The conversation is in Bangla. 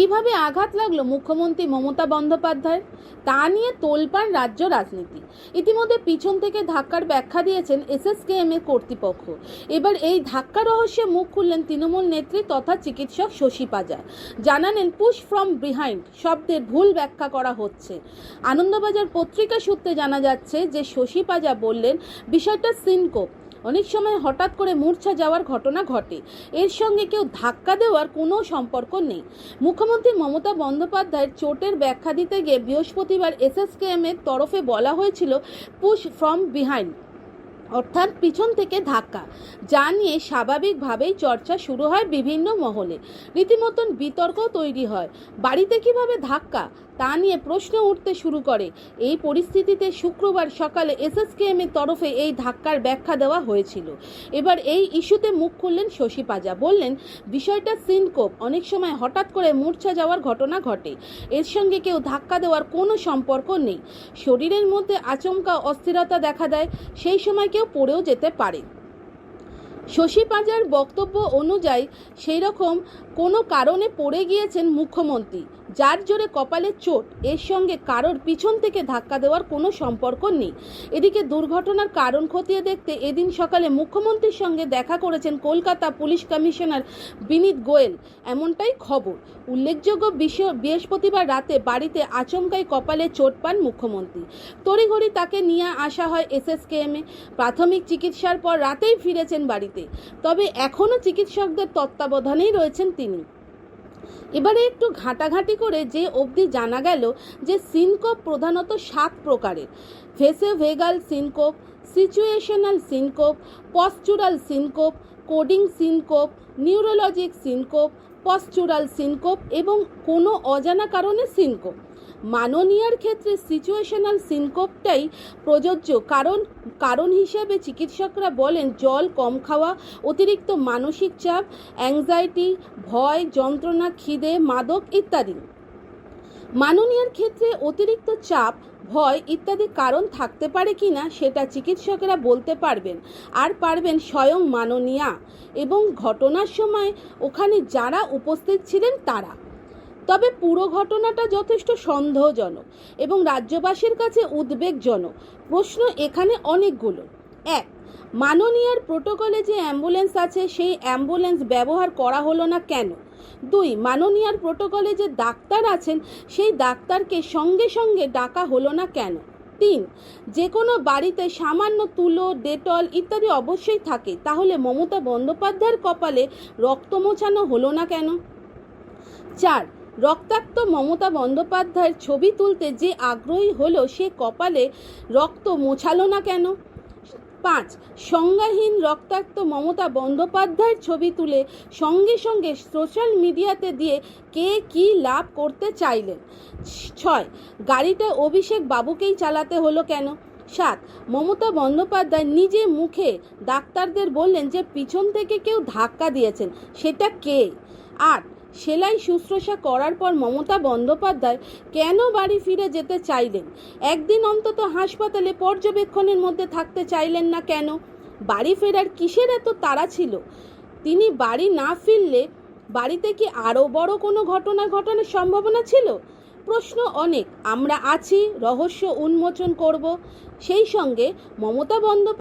কীভাবে আঘাত লাগল মুখ্যমন্ত্রী মমতা বন্দ্যোপাধ্যায়? তা নিয়ে তোলপান রাজ্য রাজনীতি। ইতিমধ্যে পিছন থেকে ধাক্কার ব্যাখ্যা দিয়েছেন এসএসকেএম এর কর্তৃপক্ষ। এবার এই ধাক্কা রহস্যে মুখ খুললেন তৃণমূল নেত্রী তথা চিকিৎসক শশী পাজা জানালেন, পুশ ফ্রম বিহাইন্ড শব্দের ভুল ব্যাখ্যা করা হচ্ছে। আনন্দবাজার পত্রিকা সূত্রে জানা যাচ্ছে যে শশী পাজা বললেন, বিষয়টা সিনকোপ অনেক সময় হঠাৎ করে মূর্ছা যাওয়ার ঘটনা ঘটে। এর সঙ্গে কেউ ধাক্কা দেওয়ার কোনো সম্পর্ক নেই। মুখ্যমন্ত্রী মমতা বন্দ্যোপাধ্যায়ের চোটের ব্যাখ্যা দিতে গিয়ে বৃহস্পতিবার এসএসকেএম এর তরফে বলা হয়েছিল, পুশ ফ্রম বিহাইন্ড। অর্থাৎ পিছন থেকে ধাক্কা, যা নিয়ে স্বাভাবিকভাবেই চর্চা শুরু হয় বিভিন্ন মহলে। রীতিমতন বিতর্ক তৈরি হয়, বাড়িতে কীভাবে ধাক্কা, তা নিয়ে প্রশ্ন উঠতে শুরু করে। এই পরিস্থিতিতে শুক্রবার সকালে এসএসকেএম এর তরফে এই ধাক্কার ব্যাখ্যা দেওয়া হয়েছিল। এবার এই ইস্যুতে মুখ খুললেন শশী পাজা, বললেন, বিষয়টা সিনকোপ, অনেক সময় হঠাৎ করে মূর্ছা যাওয়ার ঘটনা ঘটে। এর সঙ্গে কেউ ধাক্কা দেওয়ার কোনো সম্পর্ক নেই। শরীরের মধ্যে আচমকা অস্থিরতা দেখা দেয়। সেই সময় কেউ পড়েও যেতে পারে। শশী পাঁজার বক্তব্য অনুযায়ী সেই রকম কোনো কারণে পড়ে গিয়েছেন মুখ্যমন্ত্রী। যার জোরে কপালে চোট, এর সঙ্গে কারোর পিছন থেকে ধাক্কা দেওয়ার কোনো সম্পর্ক নেই। এদিকে দুর্ঘটনার কারণ খতিয়ে দেখতে এদিন সকালে মুখ্যমন্ত্রীর সঙ্গে দেখা করেছেন কলকাতা পুলিশ কমিশনার বিনীত গোয়েল। এমনটাই খবর। উল্লেখযোগ্য বিষয়, বৃহস্পতিবার রাতে বাড়িতে আচমকাই কপালে চোট পান মুখ্যমন্ত্রী। তড়িঘড়ি তাকে নিয়ে আসা হয় এসএসকেএমে প্রাথমিক চিকিৎসার পর রাতেই ফিরেছেন বাড়িতে। তবে এখনও চিকিৎসকদের তত্ত্বাবধানেই রয়েছেন তিনি। এবারে একটু ঘাঁটাঘাঁটি করে যে অবধি জানা গেল যে সিনকোপ প্রধানত সাত প্রকারের। Vasovagal syncope, situational syncope postural syncope, coding syncope, neurologic syncope postural syncope এবং কোনো অজানা কারণে সিনকোপ। মাননীয়ার ক্ষেত্রে সিচুয়েশনাল সিনকোপটাই প্রযোজ্য। কারণ কারণ হিসেবে চিকিৎসকরা বলেন, জল কম খাওয়া, অতিরিক্ত মানসিক চাপ অ্যাংজাইটি ভয়, যন্ত্রণা, খিদে, মাদক ইত্যাদি। মাননীয়ার ক্ষেত্রে অতিরিক্ত চাপ, ভয় ইত্যাদি কারণ থাকতে পারে কি না, সেটা চিকিৎসকেরা বলতে পারবেন। আর পারবেন স্বয়ং মাননীয়া। এবং ঘটনার সময় ওখানে যারা উপস্থিত ছিলেন তারা। তবে পুরো ঘটনাটা যথেষ্ট সন্দেহজনক এবং রাজ্যবাসীর কাছে উদ্বেগজনক। প্রশ্ন এখানে অনেকগুলো। এক, মাননীয়ার প্রোটোকলে যে অ্যাম্বুলেন্স আছে, সেই অ্যাম্বুলেন্স ব্যবহার করা হলো না কেন? দুই, মাননীয়ার প্রোটোকলে যে ডাক্তার আছেন, সেই ডাক্তারকে সঙ্গে সঙ্গে ডাকা হলো না কেন? তিন, যে কোনো বাড়িতে সামান্য তুলো, ডেটল ইত্যাদি অবশ্যই থাকে, তাহলে মমতা বন্দ্যোপাধ্যায়ের কপালে রক্ত মোছানো হলো না কেন? চার রক্তাক্ত মমতা বন্দ্যোপাধ্যায়ের ছবি তুলতে যে আগ্রহী হলো সে কপালে রক্ত মোছালো না কেন? পাঁচ, সংজ্ঞাহীন রক্তাক্ত মমতা বন্দ্যোপাধ্যায়ের ছবি তুলে সঙ্গে সঙ্গে সোশ্যাল মিডিয়াতে দিয়ে কে কি লাভ করতে চাইলেন? ছয়, গাড়িটা অভিষেক বাবুকেই চালাতে হলো কেন? সাত, মমতা বন্দ্যোপাধ্যায় নিজে মুখে ডাক্তারদের বললেন যে পিছন থেকে কেউ ধাক্কা দিয়েছেন, সেটা কে? আট সেলাই শুশ্রূষা করার পর মমতা বন্দ্যোপাধ্যায় কেন বাড়ি ফিরে যেতে চাইলেন? একদিন অন্তত হাসপাতালে পর্যবেক্ষণের মধ্যে থাকতে চাইলেন না কেন? বাড়ি ফেরার কিসের এত তাড়া ছিল? তিনি বাড়ি না ফিরলে বাড়িতে কি আরও বড় কোনো ঘটনা ঘটানোর সম্ভাবনা ছিল? প্রশ্ন অনেক। আমরা আছি, রহস্য উন্মোচন করব। সেই সঙ্গে মমতা বন্দ্যোপাধ্যায়